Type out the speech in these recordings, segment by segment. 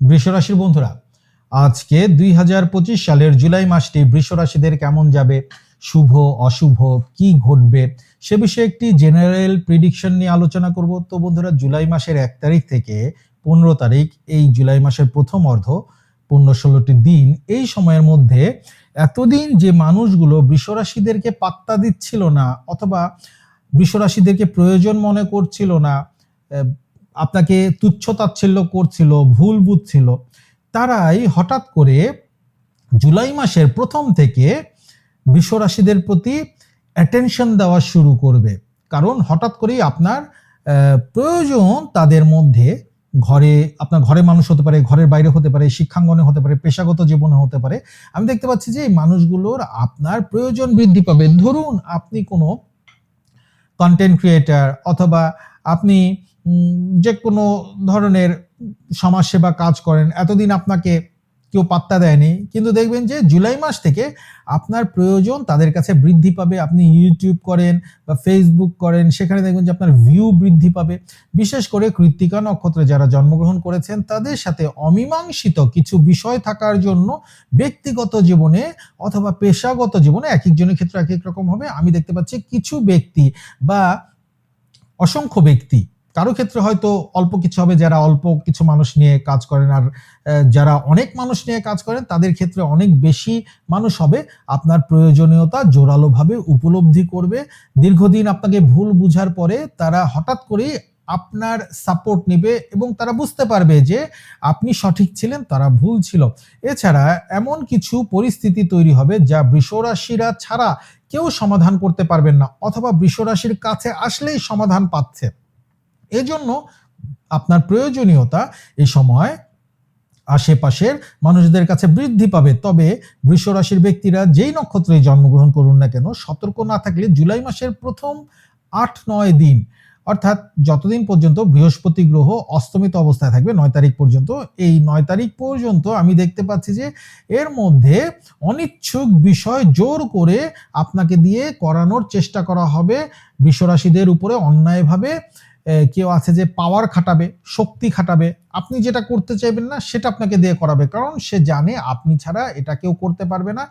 বৃষরাশির বন্ধুরা, আজকে দুই হাজার পঁচিশ সালের জুলাই মাসটি বৃষরাশিদের কেমন যাবে, শুভ, অশুভ, কি ঘটবে, সে বিষয়ে একটি জেনারেল প্রিডিকশন নিয়ে আলোচনা করব। তো বন্ধুরা, জুলাই মাসের এক তারিখ থেকে পনেরো তারিখ, এই জুলাই মাসের প্রথম অর্ধ, পনেরো ষোলোটি দিন, এই সময়ের মধ্যে এতদিন যে মানুষগুলো বৃষরাশিদেরকে পাত্তা দিচ্ছিল না, অথবা বৃষরাশিদেরকে প্রয়োজন মনে করছিল না আপনাকে তুচ্ছ তাচ্ছিল্য করছিল, ভুল বুঝছিল। তারাই হঠাৎ করে জুলাই মাসের প্রথম থেকে বৃষরাশিদের প্রতি অ্যাটেনশন দেওয়া শুরু করবে। কারণ হঠাৎ করেই আপনার প্রয়োজন তাদের মধ্যে ঘরে, আপনার ঘরে মানুষ হতে পারে, ঘরের বাইরে হতে পারে, শিক্ষাঙ্গনে হতে পারে, পেশাগত জীবনে হতে পারে। আমি দেখতে পাচ্ছি যে এই মানুষগুলোর আপনার প্রয়োজন বৃদ্ধি পাবে। ধরুন আপনি কোনো কন্টেন্ট ক্রিয়েটার অথবা আপনি যে কোনো ধরনের সমাজসেবা কাজ করেন, এতদিন আপনাকে কেউ পাত্তা দেয়নি, কিন্তু দেখবেন যে জুলাই মাস থেকে আপনার প্রয়োজন তাদের কাছে বৃদ্ধি পাবে। আপনি ইউটিউব করেন বা ফেসবুক করেন, সেখানে দেখবেন যে আপনার ভিউ বৃদ্ধি পাবে। বিশেষ করে কৃত্তিকা নক্ষত্রে যারা জন্মগ্রহণ করেছেন, তাদের সাথে অমীমাংসিত কিছু বিষয় থাকার জন্য ব্যক্তিগত জীবনে অথবা পেশাগত জীবনে এক একজনের ক্ষেত্রে এক এক রকম হবে। আমি দেখতে পাচ্ছি কিছু ব্যক্তি বা অসংখ্য ব্যক্তি কারও ক্ষেত্রে হয়তো অল্প কিছু হবে যারা অল্প কিছু মানুষ নিয়ে কাজ করেন আর যারা অনেক মানুষ নিয়ে কাজ করেন তাদের ক্ষেত্রে অনেক বেশি মানুষ হবে। আপনার প্রয়োজনীয়তা জোরালোভাবে উপলব্ধি করবে। দীর্ঘদিন আপনাকে ভুল বুঝার পরে তারা হঠাৎ করেই আপনার সাপোর্ট নেবে এবং তারা বুঝতে পারবে যে আপনি সঠিক ছিলেন, তারা ভুল ছিল। এছাড়া এমন কিছু পরিস্থিতি তৈরি হবে যা বৃষরাশিরা ছাড়া কেউ সমাধান করতে পারবেন না অথবা বৃষরাশির কাছে আসলেই সমাধান পাচ্ছে। এজন্য আপনার প্রয়োজনীয়তা এই সময় আশেপাশের মানুষদের কাছে বৃদ্ধি পাবে। তবে বৃষ রাশির ব্যক্তিরা যেই নক্ষত্রে জন্মগ্রহণ করুন না কেন, সতর্ক না থাকলে জুলাই মাসের প্রথম আট নয় দিন, অর্থাৎ যতদিন পর্যন্ত বৃহস্পতি গ্রহ অস্তমিত অবস্থায় থাকবে, নয় তারিখ পর্যন্ত, এই নয় তারিখ পর্যন্ত আমি দেখতে পাচ্ছি যে এর মধ্যে অনিচ্ছুক বিষয় জোর করে আপনাকে দিয়ে করানোর চেষ্টা করা হবে। বৃষরাশিদের উপরে অন্যায়ভাবে কেউ আছে যে পাওয়ার খাটাবে, শক্তি খাটাবে, আপনি যেটা করতে চাইবেন না সেটা আপনাকে দিয়ে করাবে। কারণ সে জানে আপনি ছাড়া এটা কেউ করতে পারবে না।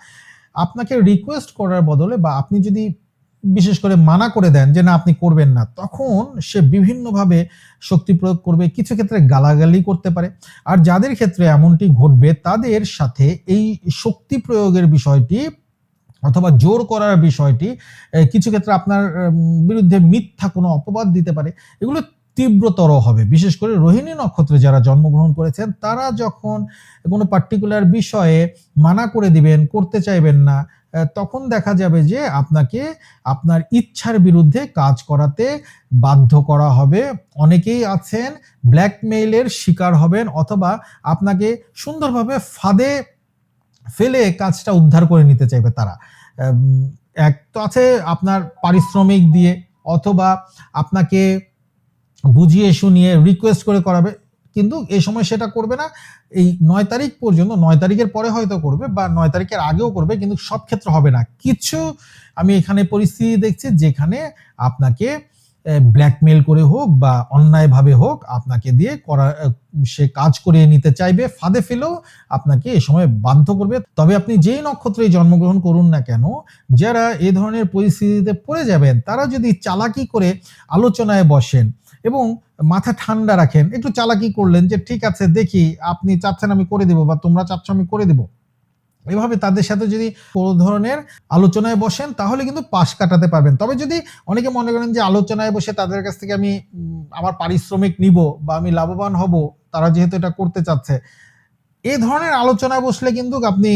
আপনাকে রিকোয়েস্ট করার বদলে বা আপনি যদি বিশেষ করে মানা করে দেন যে না, আপনি করবেন না, তখন সে বিভিন্নভাবে শক্তি প্রয়োগ করবে, কিছু ক্ষেত্রে গালাগালি করতে পারে। আর যাদের ক্ষেত্রে এমনটি ঘটবে, তাদের সাথে এই শক্তি প্রয়োগের বিষয়টি অথবা জোর করার বিষয়টি কিছু ক্ষেত্রে আপনার বিরুদ্ধে মিথ্যা কোনো অপবাদ দিতে পারে। এগুলো তীব্রতর হবে। বিশেষ করে রোহিণী নক্ষত্রে যারা জন্মগ্রহণ করেছেন, তারা যখন কোনো পার্টিকুলার বিষয়ে মানা করে দিবেন, করতে চাইবেন না তখন দেখা যাবে যে আপনাকে আপনার ইচ্ছার বিরুদ্ধে কাজ করাতে বাধ্য করা হবে। অনেকেই আছেন ব্ল্যাকমেইলের শিকার হবেন, অথবা আপনাকে সুন্দরভাবে ফাঁদে ফেলে কাজটা উদ্ধার করে নিতে চাইবে তারা। এক তো আছে আপনার পারিশ্রমিক দিয়ে অথবা আপনাকে বুঝিয়ে শুনিয়ে রিকোয়েস্ট করে করাবে। কিন্তু এই সময় সেটা করবে না। এই নয় তারিখ পর্যন্ত, নয় তারিখের পরে হয়তো করবে বা নয় তারিখের আগেও করবে, কিন্তু সব ক্ষেত্রে হবে না। কিছু আমি এখানে পরিস্থিতি দেখছি যেখানে আপনাকে ব্ল্যাকমেল করে হোক বা অন্যায়ভাবে হোক আপনাকে দিয়ে করা সে কাজ করিয়ে নিতে চাইবে, ফাঁদে ফেলেও আপনাকে এ সময় বাধ্য করবে। তবে আপনি যেই নক্ষত্রে জন্মগ্রহণ করুন না কেন, যারা এ ধরনের পরিস্থিতিতে পড়ে যাবেন, তারা যদি চালাকি করে আলোচনায় বসেন এবং মাথা ঠান্ডা রাখেন, একটু চালাকি করলেন যে, ঠিক আছে, দেখি, আপনি চাচ্ছেন আমি করে দেবো বা তোমরা চাচ্ছ আমি করে দেবো। এভাবে তাদের সাথে যদি কোনো ধরনের আলোচনায় বসেন, তাহলে কিন্তু পাশ কাটাতে পারবেন। তবে যদি অনেকে মনে করেন যে আলোচনায় বসে তাদের কাছ থেকে আমি আমার পারিশ্রমিক নিব বা আমি লাভবান হব, তারা যেহেতু এটা করতে চাচ্ছে এই ধরনের আলোচনায় বসলে কিন্তু আপনি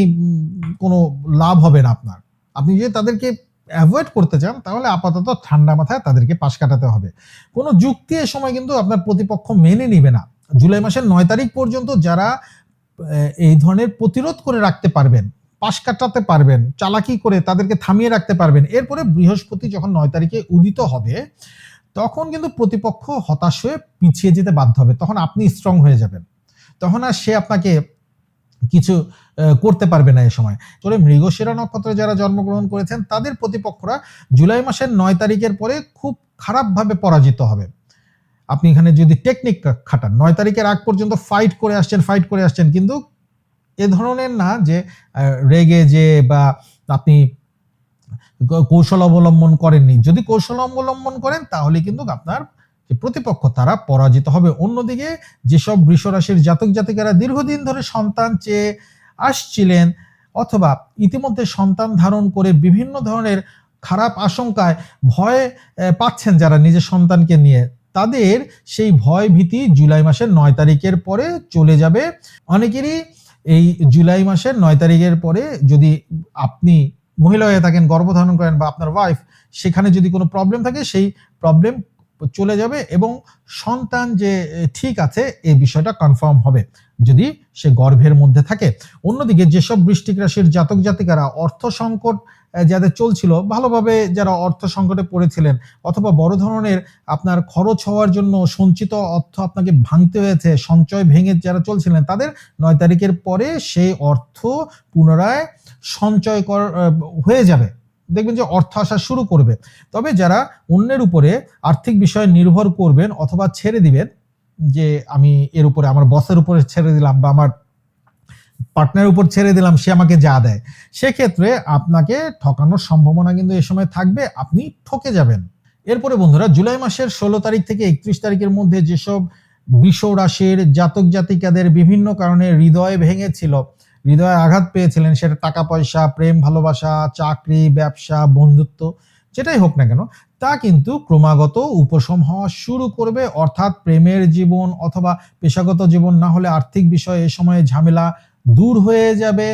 কোনো লাভ হবে না আপনার। আপনি যদি তাদেরকে অ্যাভয়েড করতে চান, তাহলে আপাতত ঠান্ডা মাথায় তাদেরকে পাশ কাটাতে হবে। কোনো যুক্তি এ সময় কিন্তু আপনার প্রতিপক্ষ মেনে নিবে না। জুলাই মাসের নয় তারিখ পর্যন্ত যারা এই ধরনের প্রতিরোধ করে রাখতে পারবেন, পাশ কাটাতে পারবেন, চালাকি করে তাদেরকে থামিয়ে রাখতে পারবেন। এরপরে বৃহস্পতি যখন নয় তারিখে উদিত হবে, তখন কিন্তু প্রতিপক্ষ হতাশ হয়ে পিছিয়ে যেতে বাধ্য হবে। তখন আপনি স্ট্রং হয়ে যাবেন। তখন আর সে আপনাকে কিছু করতে পারবে না এ সময়। তবে মৃগশিরা নক্ষত্রে যারা জন্মগ্রহণ করেছেন, তাদের প্রতিপক্ষরা জুলাই মাসের নয় তারিখের পরে খুব খারাপভাবে পরাজিত হবে। আপনি এখানে যদি টেকনিক খাটান, নয় তারিখের আগ পর্যন্ত ফাইট করে আসছেন ফাইট করে আসছেন, কিন্তু এ ধরনের না যে রেগে যে বা আপনি কৌশল অবলম্বন করেননি। যদি কৌশল অবলম্বন করেন, তাহলে কিন্তু আপনার প্রতিপক্ষ, তারা পরাজিত হবে। অন্যদিকে যেসব বৃষরাশির জাতক জাতিকারা দীর্ঘদিন ধরে সন্তান চেয়ে আসছিলেন, অথবা ইতিমধ্যে সন্তান ধারণ করে বিভিন্ন ধরনের খারাপ আশঙ্কায় ভয় পাচ্ছেন যারা নিজের সন্তানকে নিয়ে তাদের সেই ভয় ভীতি জুলাই মাসের নয় তারিখের পরে চলে যাবে। অনেকেরই এই জুলাই মাসের নয় তারিখের পরে যদি আপনি মহিলা হয়ে থাকেন, গর্ভধারণ করেন বা আপনার ওয়াইফ সেখানে যদি কোনো প্রবলেম থাকে, সেই প্রবলেম চলে যাবে এবং সন্তান যে ঠিক আছে এই বিষয়টা কনফার্ম হবে যদি সে গর্ভের মধ্যে থাকে। অন্যদিকে যেসব বৃষ্টিক রাশির জাতক জাতিকারা অর্থ সংকট যাদের চলছিল, ভালোভাবে যারা অর্থ সংকটে পড়েছিলেন অথবা বড় ধরনের আপনার খরচ হওয়ার জন্য সঞ্চিত অর্থ আপনাকে ভাঙতে হয়েছে, সঞ্চয় ভেঙে যারা চলছিলেন, তাদের নয় তারিখের পরে সেই অর্থ পুনরায় সঞ্চয় কর হয়ে যাবে। দেখবেন যে অর্থ আসা শুরু করবে। তবে যারা অন্যের উপরে আর্থিক বিষয়ে নির্ভর করবেন অথবা ছেড়ে দিবেন, যে আমি এর উপরে, আমার বসের উপরে ছেড়ে দিলাম বা আমার পার্টনারের উপর ছেড়ে দিলাম, সে আমাকে যা দেয়, সেক্ষেত্রে আপনাকে ঠকানোর সম্ভাবনা কিন্তু এ সময় থাকবে, আপনি ঠকে যাবেন। এরপরে বন্ধুরা, জুলাই মাসের ষোলো তারিখ থেকে একত্রিশ তারিখের মধ্যে যেসব বৃষ রাশির জাতক জাতিকাদের বিভিন্ন কারণে হৃদয় ভেঙেছিল হৃদয়ে আঘাত পেয়েছিলেন, সেটা টাকা পয়সা, প্রেম, ভালোবাসা, চাকরি, ব্যবসা, বন্ধুত্ব, যেটাই হোক না কেন, তা কিন্তু ক্রমাগত উপশম হওয়া শুরু করবে। অর্থাৎ প্রেমের জীবন অথবা পেশাগত জীবন না হলে আর্থিক বিষয়ে এ সময়ে ঝামেলা দূর হয়ে যাবে,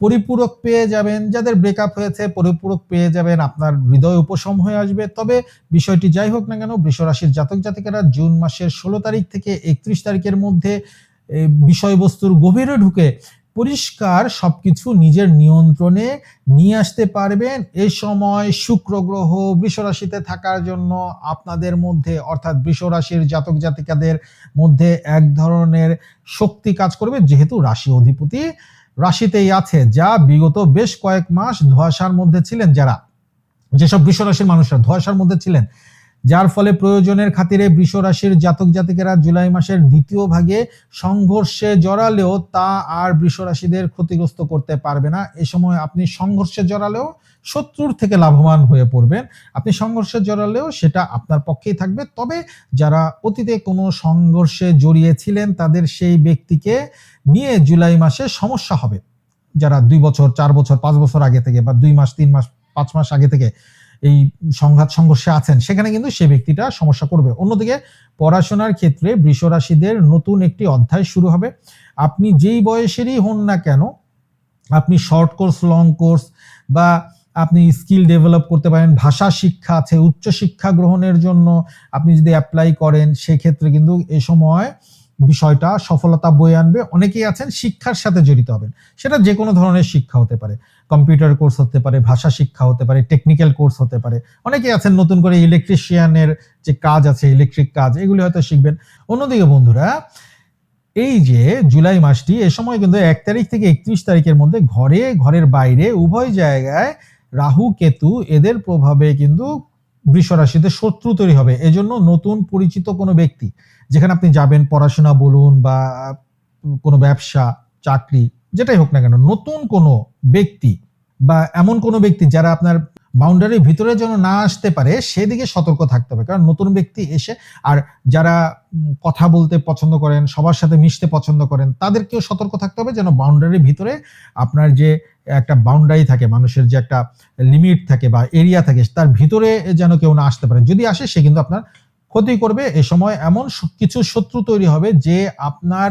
পরিপূরক পেয়ে যাবেন, যাদের ব্রেকআপ হয়েছে পরিপূরক পেয়ে যাবেন, আপনার হৃদয় উপশম হয়ে আসবে। তবে বিষয়টি যাই হোক না কেন, বৃষরাশির জাতক জাতিকারা জুন মাসের ষোলো তারিখ থেকে একত্রিশ তারিখের মধ্যে বিষয়বস্তুর গভীরে ঢুকে পরিষ্কার সবকিছু নিজের নিয়ন্ত্রণে নিয়ে আসতে পারবেন। এই সময় শুক্র গ্রহ বৃষরাশিতে থাকার জন্য আপনাদের মধ্যে, অর্থাৎ বৃষরাশির জাতক জাতিকাদের মধ্যে এক ধরনের শক্তি কাজ করবে, যেহেতু রাশি অধিপতি রাশিতেই আছে, যা বিগত বেশ কয়েক মাস ধোঁয়াশার মধ্যে ছিলেন যারা। যেসব বৃষরাশির মানুষরা ধোঁয়াশার মধ্যে ছিলেন যার ফলে প্রয়োজনের খাতিরে বৃষরাশির জাতক জাতিকেরা জুলাই মাসের দ্বিতীয় ভাগে সংঘর্ষে জড়ালেও তা আর বৃষরাশিদের ক্ষতিগ্রস্ত করতে পারবে না। এ সময় আপনি সংঘর্ষে জড়ালেও শত্রুর থেকে লাভবান হয়ে পড়বেন। আপনি সংঘর্ষে জড়ালেও সেটা আপনার পক্ষেই থাকবে। তবে যারা অতীতে কোনো সংঘর্ষে জড়িয়েছিলেন, তাদের সেই ব্যক্তিকে নিয়ে জুলাই মাসে সমস্যা হবে। যারা দুই বছর, চার বছর, পাঁচ বছর আগে থেকে বা দুই মাস, তিন মাস, পাঁচ মাস আগে থেকে এই সংঘাত সংঘর্ষে আছেন, সেখানে কিন্তু সে ব্যক্তিটা সমস্যা করবে। অন্যদিকে পড়াশোনার ক্ষেত্রে বৃষরাশিদের নতুন একটি অধ্যায় শুরু হবে। আপনি যেই বয়সেরই হন না কেন, আপনি শর্ট কোর্স, লং কোর্স বা আপনি স্কিল ডেভেলপ করতে পারেন, ভাষা শিক্ষা আছে, উচ্চ শিক্ষা গ্রহণের জন্য আপনি যদি অ্যাপ্লাই করেন, সেক্ষেত্রে কিন্তু এ সময় বিষয়টা সফলতা বয়ে আনবে। অনেকেই আছেন শিক্ষার সাথে জড়িত হবেন, সেটা যে কোনো ধরনের শিক্ষা হতে পারে। কম্পিউটার কোর্স হতে পারে, ভাষা শিক্ষা হতে পারে টেকনিক্যাল কোর্স হতে পারে। অনেকেই আছেন নতুন করে ইলেকট্রিশিয়ানের যে কাজ আছে ইলেকট্রিক কাজ, এগুলি হয়তো শিখবেন। অন্যদিকে বন্ধুরা, এই যে জুলাই মাসটি, এ সময় কিন্তু এক তারিখ থেকে একত্রিশ তারিখের মধ্যে ঘরে, ঘরের বাইরে, উভয় জায়গায় রাহু, কেতু, এদের প্রভাবে কিন্তু বৃষরাশিতে শত্রু তৈরি হবে। এজন্য নতুন পরিচিত কোনো ব্যক্তি, যেখানে আপনি যাবেন পড়াশোনা বলুন বা কোনো ব্যবসা, চাকরি যেটাই হোক না কেন, নতুন কোনো ব্যক্তি বা এমন কোনো ব্যক্তি যারা আপনার বাউন্ডারির ভিতরে যেন না আসতে পারে, সেদিকে সতর্ক থাকতে হবে। কারণ নতুন ব্যক্তি এসে, আর যারা কথা বলতে পছন্দ করেন, সবার সাথে মিশতে পছন্দ করেন, তাদেরকেও সতর্ক থাকতে হবে যেন বাউন্ডারির ভিতরে আপনার যে একটা বাউন্ডারি থাকে, মানুষের যে একটা লিমিট থাকে বা এরিয়া থাকে, তার ভিতরে যেন কেউ না আসতে পারে। যদি আসে, সে কিন্তু আপনার ক্ষতি করবে। এ সময় এমন কিছু শত্রু তৈরি হবে যে আপনার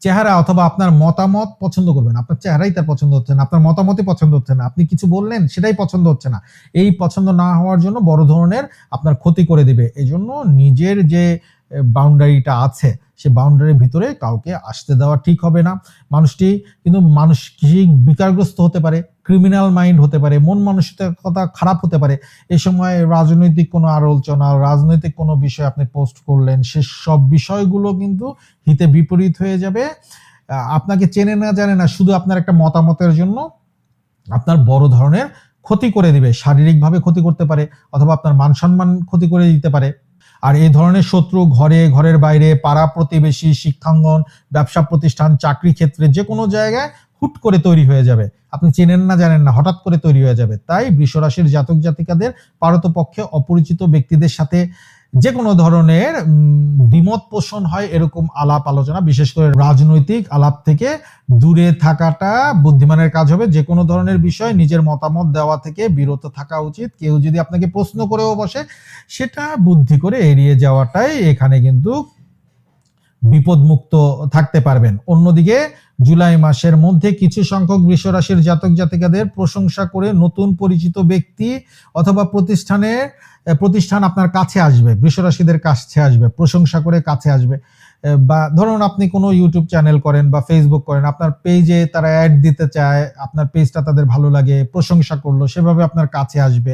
চেহারা অথবা আপনার মতামত পছন্দ করবেন। আপনার চেহারাই তার পছন্দ হচ্ছে না, আপনার মতামতই পছন্দ হচ্ছে না। আপনি কিছু বললেন, সেটাই পছন্দ হচ্ছে না। এই পছন্দ না হওয়ার জন্য বড় ধরনের আপনার ক্ষতি করে দিবে। জন্য নিজের যে বাউন্ডারিটা আছে সে বাউন্ডারির ভিতরে কাউকে আসতে দেওয়া ঠিক হবে না। মানুষটি কিন্তু মানসিক বিকারগ্রস্ত হতে পারে ক্রিমিনাল মাইন্ড হতে পারে, মন মানসিকতা খারাপ হতে পারে। এই সময় রাজনৈতিক কোনো আলোচনা, রাজনৈতিক কোনো বিষয় আপনি পোস্ট করলেন, সে সব বিষয়গুলো কিন্তু হিতে বিপরীত হয়ে যাবে। আপনাকে চেনে না জানে না, শুধু আপনার একটা মতামতের জন্য আপনার বড় ধরনের ক্ষতি করে দিবে, শারীরিকভাবে ক্ষতি করতে পারে, অথবা আপনার মান সম্মান ক্ষতি করে দিতে পারে। আর এই ধরনের শত্রু ঘরে, ঘরের বাইরে, পাড়া প্রতিবেশী, শিক্ষাঙ্গন, ব্যবসা প্রতিষ্ঠান, চাকরি ক্ষেত্রে যে কোনো জায়গায় হুট করে তৈরি হয়ে যাবে। আপনি চেনেন না, জানেন না, হঠাৎ করে তৈরি হয়ে যাবে। তাই বৃষরাশির জাতক জাতিকাদের পারতপক্ষে অপরিচিত ব্যক্তিদের সাথে যে কোনো ধরনের দ্বিমত পোষণ হয় এরকম আলাপ আলোচনা, বিশেষ করে রাজনৈতিক আলাপ থেকে দূরে থাকাটা বুদ্ধিমানের কাজ হবে। যে কোনো ধরনের বিষয় নিজের মতামত দেওয়া থেকে বিরত থাকা উচিত। কেউ যদি আপনাকে প্রশ্ন করেও বসে, সেটা বুদ্ধি করে এড়িয়ে যাওয়াটাই এখানে কিন্তু বিপদমুক্ত থাকতে পারবেন। অন্যদিকে জুলাই মাসের মধ্যে কিছু সংখ্যক বৃষরাশির জাতক জাতিকাদের প্রশংসা করে নতুন পরিচিত ব্যক্তি অথবা প্রতিষ্ঠানের এ, প্রতিষ্ঠান আপনার কাছে আসবে বৃষরাশিদের কাছে আসবে প্রশংসা করে কাছে আসবে। বা ধরুন আপনি কোনো ইউটিউব চ্যানেল করেন বা ফেসবুক করেন আপনার পেজে তারা অ্যাড দিতে চায় আপনার পেজটা তাদের ভালো লাগে প্রশংসা করল সেভাবে আপনার কাছে আসবে।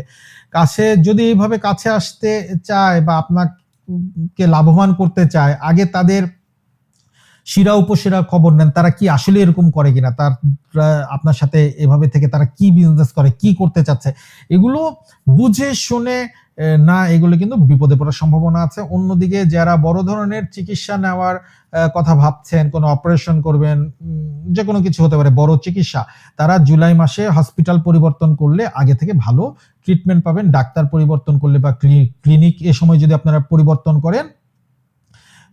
কাছে যদি এইভাবে কাছে আসতে চায় বা আপনাকে লাভবান করতে চায় আগে তাদের শিরা উপশিরা খবর নেন, তারা কি আসলে এরকম করে কিনা? তার আপনার সাথে এভাবে থেকে তারা কি বিজনেস করে, কি করতে চাচ্ছে? এগুলো বুঝে, শুনে না, এগুলো কিন্তু বিপদে পড়ার সম্ভাবনা আছে। অন্যদিকে যারা বড় ধরনের চিকিৎসা নেওয়ার কথা ভাবছেন, কোনো অপারেশন করবেন যে কোনো কিছু হতে পারে, বড় চিকিৎসা, তারা জুলাই মাসে হসপিটাল পরিবর্তন করলে আগে থেকে ভালো ট্রিটমেন্ট পাবেন। ডাক্তার পরিবর্তন করলে বা ক্লিনিক এ সময় যদি আপনারা পরিবর্তন করেন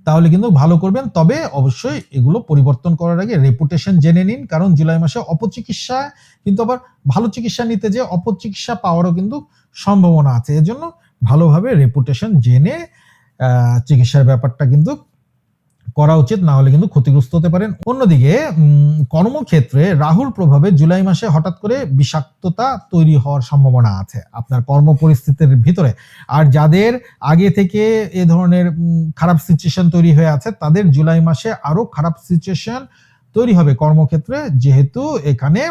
তাহলে কিন্তু ভালো করবেন। তবে অবশ্যই এগুলো পরিবর্তন করার আগে রেপুটেশন জেনে নিন। কারণ জুলাই মাসে অপচিকিৎসা কিন্তু আবার ভালো চিকিৎসা নিতে যে অপচিকিৎসা পাওয়ারও কিন্তু সম্ভাবনা আছে। এজন্য ভালোভাবে রেপুটেশন জেনে চিকিৎসার ব্যাপারটা কিন্তু করা উচিত, না হলে কিন্তু ক্ষতিগ্রস্ত হতে পারেন। অন্যদিকে কর্মক্ষেত্রে রাহুর প্রভাবে জুলাই মাসে হঠাৎ করে বিষাক্ততা তৈরি হওয়ার সম্ভাবনা আছে আপনার কর্ম পরিস্থিতির ভিতরে। আর যাদের আগে থেকে এ ধরনের খারাপ সিচুয়েশন তৈরি হয়ে আছে, তাদের জুলাই মাসে আরও খারাপ সিচুয়েশন তৈরি হবে কর্মক্ষেত্রে। যেহেতু এখানে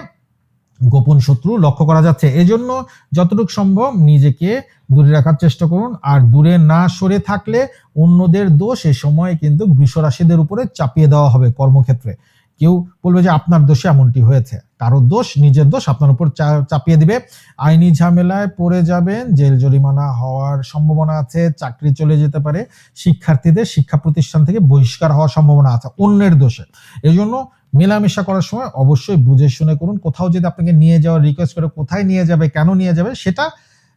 গোপন শত্রু লক্ষ্য করা যাচ্ছে। এজন্য যতটুকু সম্ভব নিজেকে দূরে রাখার চেষ্টা করুন। আর দূরে না সরে থাকলে অন্যদের দোষ এ সময় কিন্তু বৃষরাশিদের উপরে চাপিয়ে দেওয়া হবে কর্মক্ষেত্রে। কেউ বলবে যে, আপনার দোষে এমনটি হয়েছে। কারোর দোষ, নিজের দোষ আপনার উপর চাপিয়ে দিবে। আইনি ঝামেলায় পড়ে যাবেন, জেল জরিমানা হওয়ার সম্ভাবনা আছে, চাকরি চলে যেতে পারে, শিক্ষার্থীদের শিক্ষা প্রতিষ্ঠান থেকে বহিষ্কার হওয়ার সম্ভাবনা আছে, অন্যের দোষে। এই জন্য মেলামেশা করার সময় অবশ্যই বুঝে শুনে করুন। কোথাও যদি আপনাকে নিয়ে যাওয়ার রিকোয়েস্ট করে কোথায় নিয়ে যাবে, কেন নিয়ে যাবে, সেটা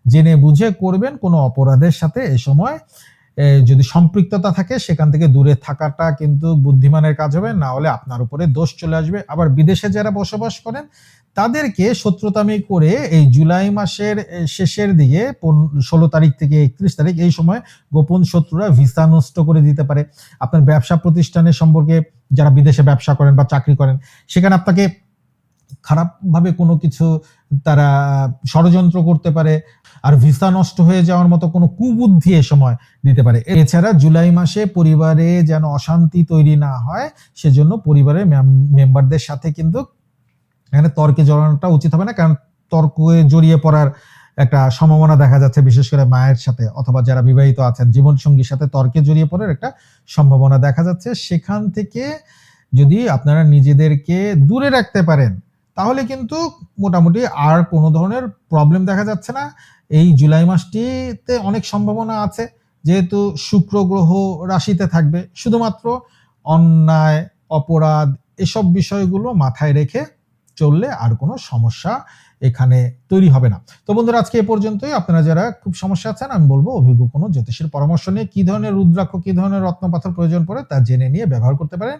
জেনে বুঝে করবেন। কোনো অপরাধের সাথে এ সময় যদি সম্পৃক্ততা থাকে, সেখান থেকে দূরে থাকাটা কিন্তু বুদ্ধিমানের কাজ হবে। না হলে আপনার উপরে দোষ চলে আসবে। আবার বিদেশে যারা বসবাস করেন, তাদেরকে শত্রুতামি করে এই জুলাই মাসের শেষের দিকে ষোলো তারিখ থেকে একত্রিশ তারিখ, এই সময় গোপন শত্রুরা ভিসা নষ্ট করে দিতে পারে। আপনার ব্যবসা প্রতিষ্ঠানের সম্পর্কে যারা বিদেশে ব্যবসা করেন বা চাকরি করেন, সেখানে আপনাকে খারাপভাবে কোনো কিছু তারা ষড়যন্ত্র করতে পারে আর ভিসা নষ্ট হয়ে যাওয়ার মতো কোনো কুবুদ্ধি এ সময় দিতে পারে। এছাড়া জুলাই মাসে পরিবারে যেন অশান্তি তৈরি না হয়, সেজন্য পরিবারের মেম্বারদের সাথে কিন্তু এখানে তর্কে জড়ানোটা উচিত হবে না, কারণ তর্কে জড়িয়ে পড়ার একটা সম্ভাবনা দেখা যাচ্ছে, বিশেষ করে মায়ের সাথে অথবা যারা বিবাহিত আছেন। জীবন সঙ্গীর সাথে তর্কে জড়িয়ে পড়ার একটা সম্ভাবনা দেখা যাচ্ছে। সেখান থেকে যদি আপনারা নিজেদেরকে দূরে রাখতে পারেন তাহলে কিন্তু মোটামুটি আর কোনো ধরনের প্রবলেম দেখা যাচ্ছে না। এই জুলাই মাসটিতে অনেক সম্ভাবনা আছে, যেহেতু শুক্র গ্রহ রাশিতে থাকবে। শুধুমাত্র অন্যায়, অপরাধ এসব বিষয়গুলো মাথায় রেখে চললে আর কোনো সমস্যা এখানে তৈরি হবে না। তো বন্ধুরা, আজকে এ পর্যন্তই। আপনারা যারা খুব সমস্যা আছেন, আমি বলব অভিজ্ঞ কোনো জ্যোতিষের পরামর্শ নিয়ে কি ধরনের রুদ্রাক্ষ, কি ধরনের রত্নপাথর প্রয়োজন পড়ে তা জেনে নিয়ে ব্যবহার করতে পারেন।